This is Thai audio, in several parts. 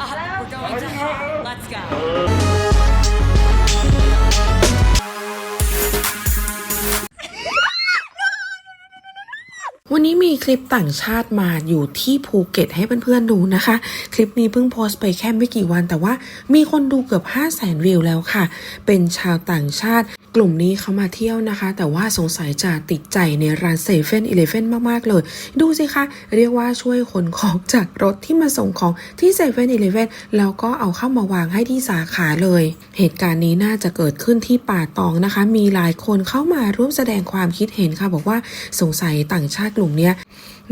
Up, we're going to hot. Let's go. วันนี้มีคลิปต่างชาติมาอยู่ที่ภูเก็ตให้เพื่อนๆดูนะคะ คลิปนี้เพิ่งโพสต์ไปแค่ไม่กี่วัน แต่ว่ามีคนดูเกือบ 5 0 0แสนวิวแล้วค่ะ เป็นชาวต่างชาติ กลุ่มนี้เขามาเที่ยวนะคะ แต่ว่าสงสัยจะติดใจในร้านเซเว่นอีเลฟเว่นมาก ๆ เลย ดูสิคะ เรียกว่าช่วยขนของจากรถที่มาส่งของที่เซเว่นอีเลฟเว่นแล้วก็เอาเข้ามาวางให้ที่สาขาเลย เหตุการณ์นี้น่าจะเกิดขึ้นที่ป่าตองนะคะ มีหลายคนเข้ามาร่วมแสดงความคิดเห็นค่ะ บอกว่าสงสัยต่างชาติกลุ่มเนี้ย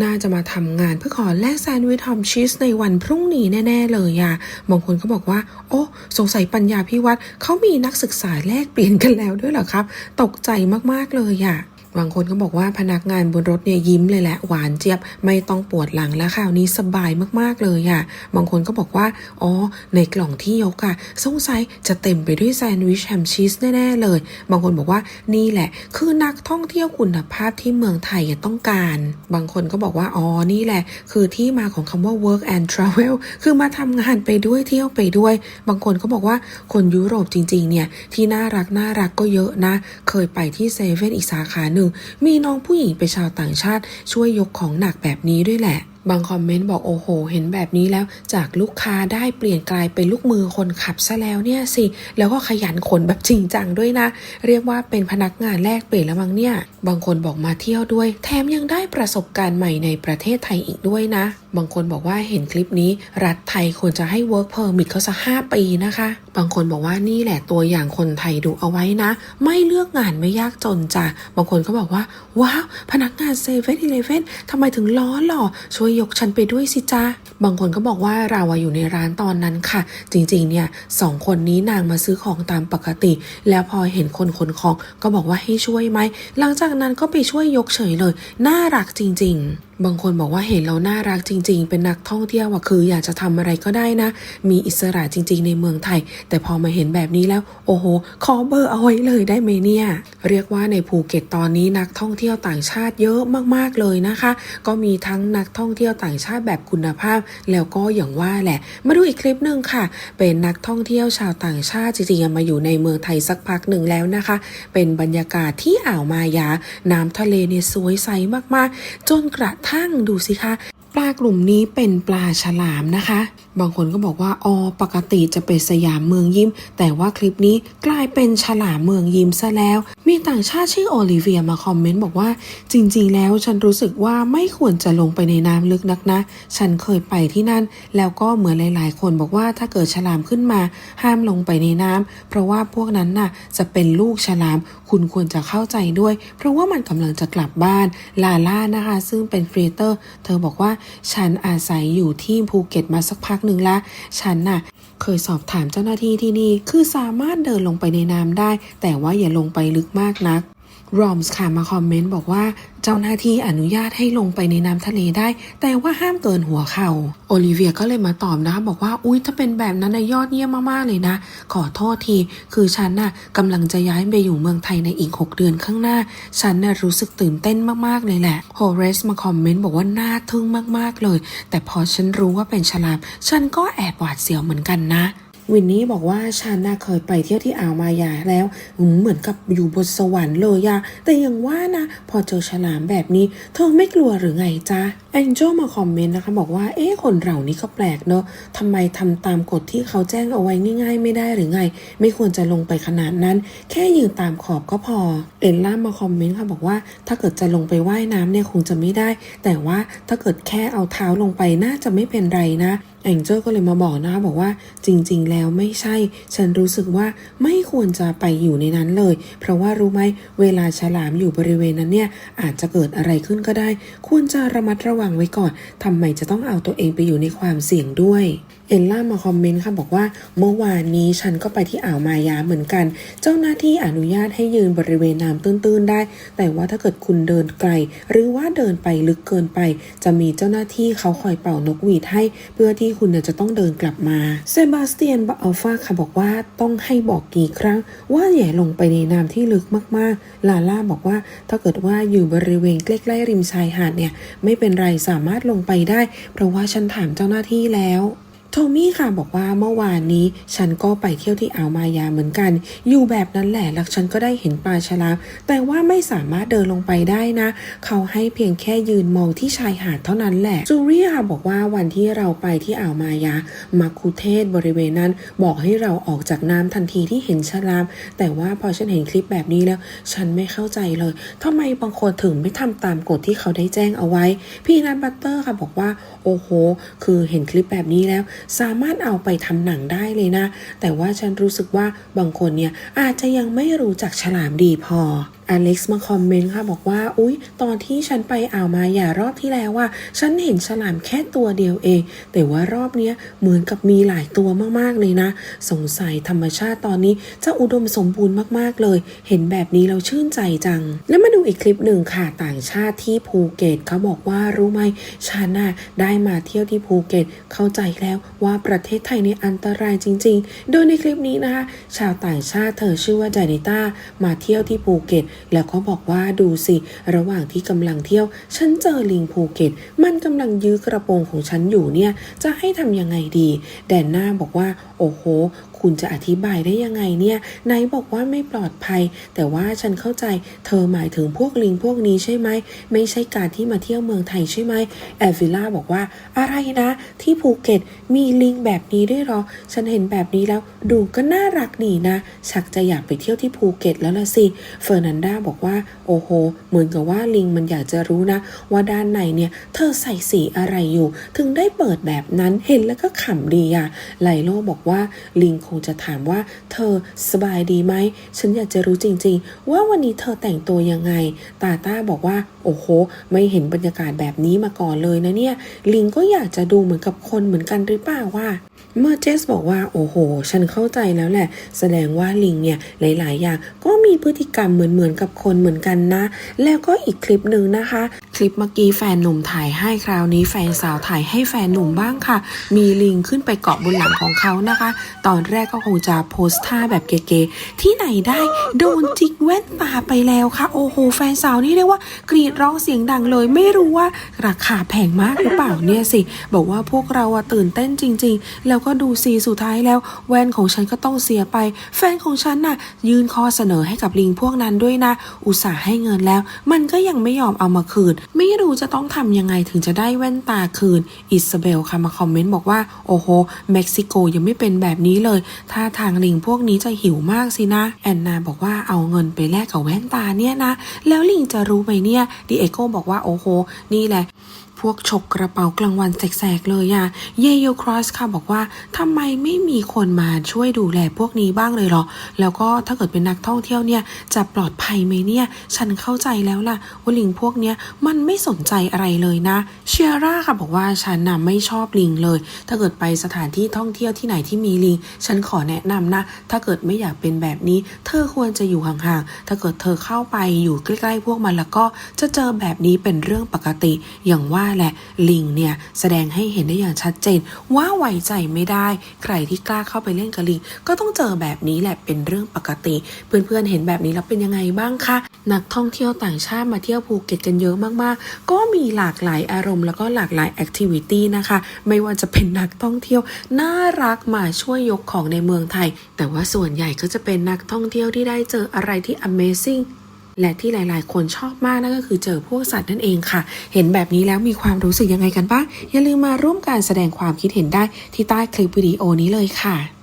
น่าจะมาทำงานเพื่อขอแลกแซนด์วิชฮอมชีสในวันพรุ่งนี้แน่ ๆ เลยอะบางคนก็บอกว่า โอ้สงสัยปัญญาพิวัตรเขามีนักศึกษาแลกเปลี่ยนกันแล้วด้วยเหรอครับ ตกใจมากๆเลยอะ บางคนก็บอกว่าพนักงานบนรถเนี่ยยิ้มเลยแหละหวานเจี๊ยบไม่ต้องปวดหลังแล้วคราวนี้สบายมากๆเลยอะบางคนก็บอกว่าอ๋อในกล่องที่ยกอะสงสัยจะเต็มไปด้วยแซนด์วิชแฮมชีสแน่ๆเลย บางคนบอกว่านี่แหละ คือนักท่องเที่ยวคุณภาพที่เมืองไทยต้องการ บางคนก็บอกว่าอ๋อนี่แหละ คือที่มาของคำว่า work and travel คือมาทำงานไปด้วยเที่ยวไปด้วย บางคนก็บอกว่าคนยุโรปจริงๆเนี่ยที่น่ารักน่ารักก็เยอะนะ เคยไปที่เซเว่นอีกสาขาหนึ่งมีน้องผู้หญิงเป็นชาวต่างชาติช่วยยกของหนักแบบนี้ด้วยแหละ บางคอมเมนต์บอกโอ้โห เห็นแบบนี้แล้ว จากลูกค้าได้เปลี่ยนกลายเป็นลูกมือคนขับซะแล้วเนี่ยสิ แล้วก็ขยันขนแบบจริงจังด้วยนะ เรียกว่าเป็นพนักงานแลกเปลี่ยนแล้วมั้งเนี่ย บางคนบอกมาเที่ยวด้วย แถมยังได้ประสบการณ์ใหม่ในประเทศไทยอีกด้วยนะ บางคนบอกว่าเห็นคลิปนี้ รัฐไทยควรจะให้ work permit เขาสักห้าปีนะคะ บางคนบอกว่านี่แหละตัวอย่างคนไทยดูเอาไว้นะ ไม่เลือกงานไม่ยากจนจ้ะบางคนก็บอกว่าว้าวพนักงานเซเว่นอีเลฟเว่นทำไมถึงล้อหล่อช่วยยกฉันไปด้วยสิจ้าบางคนก็บอกว่าเราอยู่ในร้านตอนนั้นค่ะ จริงๆเนี่ยสองคนนี้นางมาซื้อของตามปกติ แล้วพอเห็นคนขนของก็บอกว่าให้ช่วยไหม หลังจากนั้นก็ไปช่วยยกเฉยเลย น่ารักจริง ๆบางคนบอกว่าเห็นเราน่ารักจริง ๆ เป็นนักท่องเที่ยวอะคือ อยากจะทำอะไรก็ได้นะ มีอิสระจริง ๆ ในเมืองไทย แต่พอมาเห็นแบบนี้แล้ว โอ้โหขอเบอร์เอาไว้เลยได้ไหมเนี่ย เรียกว่าในภูเก็ตตอนนี้นักท่องเที่ยวต่างชาติเยอะมากๆเลยนะคะ ก็มีทั้งนักท่องเที่ยวต่างชาติแบบคุณภาพ แล้วก็อย่างว่าแหละ มาดูอีกคลิปหนึ่งค่ะ เป็นนักท่องเที่ยวชาวต่างชาติจริงๆมาอยู่ในเมืองไทยสักพักหนึ่งแล้วนะคะ เป็นบรรยากาศที่อ่าวมายา น้ำทะเลเนี่ยสวยใสมากๆ จนกระทั่งดูสิคะ ปลากลุ่มนี้เป็นปลาฉลามนะคะ บางคนก็บอกว่าอ๋อปกติจะเป็นสยามเมืองยิ้ม แต่ว่าคลิปนี้กลายเป็นฉลามเมืองยิ้มซะแล้ว มีต่างชาติชื่อโอลิเวียมาคอมเมนต์บอกว่า จริง ๆ แล้วฉันรู้สึกว่าไม่ควรจะลงไปในน้ำลึกนักนะ ฉันเคยไปที่นั่น แล้วก็เหมือนหลาย ๆ คนบอกว่าถ้าเกิดฉลามขึ้นมา ห้ามลงไปในน้ำเพราะว่าพวกนั้นน่ะจะเป็นลูกฉลาม คุณควรจะเข้าใจด้วย เพราะว่ามันกำลังจะกลับบ้านลาล่านะคะ ซึ่งเป็นครีเอเตอร์ เธอบอกว่าฉันอาศัยอยู่ที่ภูเก็ตมาสักพักหนึ่งละ ฉันน่ะเคยสอบถามเจ้าหน้าที่ที่นี่ คือสามารถเดินลงไปในน้ำได้ แต่ว่าอย่าลงไปลึกมากนัก รอมส์ค่ะมาคอมเมนต์บอกว่าเจ้าหน้าที่อนุญาตให้ลงไปในน้ำทะเลได้ แต่ว่าห้ามเกินหัวเขา่าโอลิเวียก็เลยมาตอบนะคะบอกว่าอุ๊ยถ้าเป็นแบบนั้นนะยอดเยี่ยมมากๆเลยนะ ขอโทษที คือฉันน่ะกำลังจะย้ายไปอยู่เมืองไทยในอีก 6 เดือนข้างหน้า ฉันน่ะรู้สึกตื่นเต้นมากๆเลยแหละโฮเรสมาคอมเมนต์บอกว่าน่าทึ่งมากๆเลย แต่พอฉันรู้ว่าเป็นฉลามฉันก็แอบหวาดเสียวเหมือนกันนะ วินนี่บอกว่าฉันน่ะเคยไปเที่ยวที่อ่าวมายาแล้ว เหมือนกับอยู่บนสวรรค์เลยอะแต่ยังว่านะ พอเจอฉลามแบบนี้ เธอไม่กลัวหรือไงจ๊ะ แองเจลมาคอมเมนต์นะคะ บอกว่าเอ๊ะคนเรานี่ก็แปลกเนอะทำไมทำตามกฎที่เขาแจ้งเอาไว้ง่าย ๆ ไม่ได้หรือไง ไม่ควรจะลงไปขนาดนั้น แค่ยืนตามขอบก็พอเอลล่ามาคอมเมนต์ค่ะบอกว่า ถ้าเกิดจะลงไปว่ายน้ำเนี่ยคงจะไม่ได้ แต่ว่าถ้าเกิดแค่เอาเท้าลงไปน่าจะไม่เป็นไรนะแองเจลก็เลยมาบอกนะคะบอกว่าจริง ๆ แล้วไม่ใช่ ฉันรู้สึกว่าไม่ควรจะไปอยู่ในนั้นเลย เพราะว่ารู้ไหมเวลาฉลามอยู่บริเวณนั้นเนี่ยอาจจะเกิดอะไรขึ้นก็ได้ ควรจะระมัดระวังไว้ก่อนทำไมจะต้องเอาตัวเองไปอยู่ในความเสี่ยงด้วย เอลล่ามาคอมเมนต์ค่ะบอกว่าเมื่อวานนี้ฉันก็ไปที่อ่าวมายาเหมือนกัน เจ้าหน้าที่อนุญาตให้ยืนบริเวณน้ำตื้นๆได้ แต่ว่าถ้าเกิดคุณเดินไกล หรือว่าเดินไปลึกเกินไป จะมีเจ้าหน้าที่เขาคอยเป่านกหวีดให้ เพื่อที่คุณจะต้องเดินกลับมาเซบาสเตียนบอัลฟาค่ะบอกว่าต้องให้บอกกี่ครั้ง ว่าอย่าลงไปในน้ำที่ลึกมากๆ ลาล่าบอกว่าถ้าเกิดว่าอยู่บริเวณใกล้ๆริมชายหาดเนี่ยไม่เป็นไรสามารถลงไปได้ เพราะว่าฉันถามเจ้าหน้าที่แล้ว โทมี่ค่ะบอกว่าเมื่อวานนี้ฉันก็ไปเที่ยวที่อ่าวมายาเหมือนกัน อยู่แบบนั้นแหละแล้วฉันก็ได้เห็นปลาฉลาม แต่ว่าไม่สามารถเดินลงไปได้นะ เขาให้เพียงแค่ยืนมองที่ชายหาดเท่านั้นแหละจูเรียค่ะบอกว่าวันที่เราไปที่อ่าวมายามาคุเทศบริเวณนั้น บอกให้เราออกจากน้ำทันทีที่เห็นฉลาม แต่ว่าพอฉันเห็นคลิปแบบนี้แล้ว ฉันไม่เข้าใจเลยทำไมบางคนถึงไม่ทำตามกฎที่เขาได้แจ้งเอาไว้ พี่นัทบัตเตอร์ค่ะบอกว่า โอ้โห คือเห็นคลิปแบบนี้แล้วสามารถเอาไปทำหนังได้เลยนะ แต่ว่าฉันรู้สึกว่าบางคนเนี่ยอาจจะยังไม่รู้จักฉลามดีพอ อเล็กซ์มาคอมเมนต์ค่ะบอกว่า อุ๊ย ตอนที่ฉันไปอ่าวมาอย่ารอบที่แล้วว่าฉันเห็นฉลามแค่ตัวเดียวเอง แต่ว่ารอบเนี้ยเหมือนกับมีหลายตัวมากๆเลยนะ สงสัยธรรมชาติตอนนี้จะอุดมสมบูรณ์มากๆเลย เห็นแบบนี้เราชื่นใจจัง แล้วมาดูอีกคลิปหนึ่งค่ะ ต่างชาติที่ภูเก็ตเขาบอกว่ารู้ไหมฉันน่ะได้มาเที่ยวที่ภูเก็ตเข้าใจแล้วว่าประเทศไทยในอันตรายจริง ๆ โดยในคลิปนี้นะคะชาวต่างชาติเธอชื่อว่าจานิต้ามาเที่ยวที่ภูเก็ตแล้วก็บอกว่าดูสิ ระหว่างที่กำลังเที่ยว ฉันเจอลิงภูเก็ต มันกำลังยื้อกระโปรงของฉันอยู่เนี่ย จะให้ทำยังไงดี แดนน่าบอกว่า โอ้โห คุณจะอธิบายได้ยังไงเนี่ยไหนบอกว่าไม่ปลอดภัย แต่ว่าฉันเข้าใจ เธอหมายถึงพวกลิงพวกนี้ใช่ไหม ไม่ใช่การที่มาเที่ยวเมืองไทยใช่ไหมแอลวิล่าบอกว่า อะไรนะ ที่ภูเก็ตมีลิงแบบนี้ด้วยหรอ ฉันเห็นแบบนี้แล้ว ดูก็น่ารักดีนะ ชักจะอยากไปเที่ยวที่ภูเก็ตแล้วละสิ เฟอร์นันดาบอกว่า โอ้โห เหมือนกับว่าลิงมันอยากจะรู้นะ ว่าด้านในเนี่ย เธอใส่สีอะไรอยู่ ถึงได้เปิดแบบนั้นเห็นแล้วก็ขำดีอะไลโลบอกว่า ลิงคงจะถามว่า เธอสบายดีไหม ฉันอยากจะรู้จริง ๆ ว่าวันนี้เธอแต่งตัวยังไง ตาต้าบอกว่า โอ้โห ไม่เห็นบรรยากาศแบบนี้มาก่อนเลยนะเนี่ย ลิงก็อยากจะดูเหมือนกับคนเหมือนกันหรือเปล่าว่าเมื่อเจสบอกว่า โอ้โห ฉันเข้าใจแล้วแหละ แสดงว่าลิงเนี่ยหลาย ๆ อย่างก็มีพฤติกรรมเหมือน ๆกับคนเหมือนกันนะ แล้วก็อีกคลิปหนึ่งนะคะ คลิปเมื่อกี้แฟนหนุ่มถ่ายให้คราวนี้แฟนสาวถ่ายให้แฟนหนุ่มบ้างค่ะ มีลิงขึ้นไปเกาะบนหลังของเขานะคะ ตอนแรกก็คงจะโพสท่าแบบเก๋ๆที่ไหนได้โดนจิกแว่นตาไปแล้วค่ะ โอ้โห แฟนสาวนี่เรียกว่ากรีดร้องเสียงดังเลย ไม่รู้ว่าราคาแพงมากหรือเปล่าเนี่ยสิ บอกว่าพวกเราอะตื่นเต้นจริง ๆ แล้วก็ดูซีสุดท้ายแล้ว แว่นของฉันก็ต้องเสียไป แฟนของฉันน่ะ ยื่นข้อเสนอให้กับลิงพวกนั้นด้วยนะ อุตส่าห์ให้เงินแล้ว มันก็ยังไม่ยอมเอามาคืนไม่รู้จะต้องทำยังไงถึงจะได้แว่นตาคืน อิสเบลค่ะมาคอมเมนต์บอกว่า โอ้โห เม็กซิโกยังไม่เป็นแบบนี้เลย ถ้าทางลิงพวกนี้จะหิวมากสินะ แอนนาบอกว่าเอาเงินไปแลกกับแว่นตาเนี่ยนะ แล้วลิงจะรู้ไหมเนี่ยดิเอโกบอกว่าโอ้โห นี่แหละ พวกฉกกระเป๋ากลางวันแสกๆเลยอะเยโยครอสค่ะบอกว่าทำไมไม่มีคนมาช่วยดูแลพวกนี้บ้างเลยเหรอ แล้วก็ถ้าเกิดเป็นนักท่องเที่ยวเนี่ยจะปลอดภัยไหมเนี่ย ฉันเข้าใจแล้วล่ะว่าลิงพวกเนี้ยมันไม่สนใจอะไรเลยนะ เชียร่าค่ะบอกว่าฉันน่ะไม่ชอบลิงเลย ถ้าเกิดไปสถานที่ท่องเที่ยวที่ไหนที่มีลิง ฉันขอแนะนำนะ ถ้าเกิดไม่อยากเป็นแบบนี้ เธอควรจะอยู่ห่างๆ ถ้าเกิดเธอเข้าไปอยู่ใกล้ๆ พวกมันแล้วก็จะเจอแบบนี้เป็นเรื่องปกติ อย่างว่าแหละ ลิงเนี่ยแสดงให้เห็นได้อย่างชัดเจน ว่าไว้ใจไม่ได้ ใครที่กล้าเข้าไปเล่นกับลิง ก็ต้องเจอแบบนี้แหละเป็นเรื่องปกติ เพื่อนๆเห็นแบบนี้แล้วเป็นยังไงบ้างคะนักท่องเที่ยวต่างชาติมาเที่ยวภูเก็ตกันเยอะมากๆ ก็มีหลากหลายอารมณ์แล้วก็หลากหลายแอคทิวิตี้นะคะ ไม่ว่าจะเป็นนักท่องเที่ยวน่ารักมาช่วยยกของในเมืองไทย แต่ว่าส่วนใหญ่ก็จะเป็นนักท่องเที่ยวที่ได้เจออะไรที่ Amazing และที่หลาย ๆ คนชอบมากนั่นก็คือเจอพวกสัตว์นั่นเองค่ะ เห็นแบบนี้แล้วมีความรู้สึกยังไงกันบ้างอย่าลืมมาร่วมการแสดงความคิดเห็นได้ที่ใต้คลิปวิดีโอนี้เลยค่ะ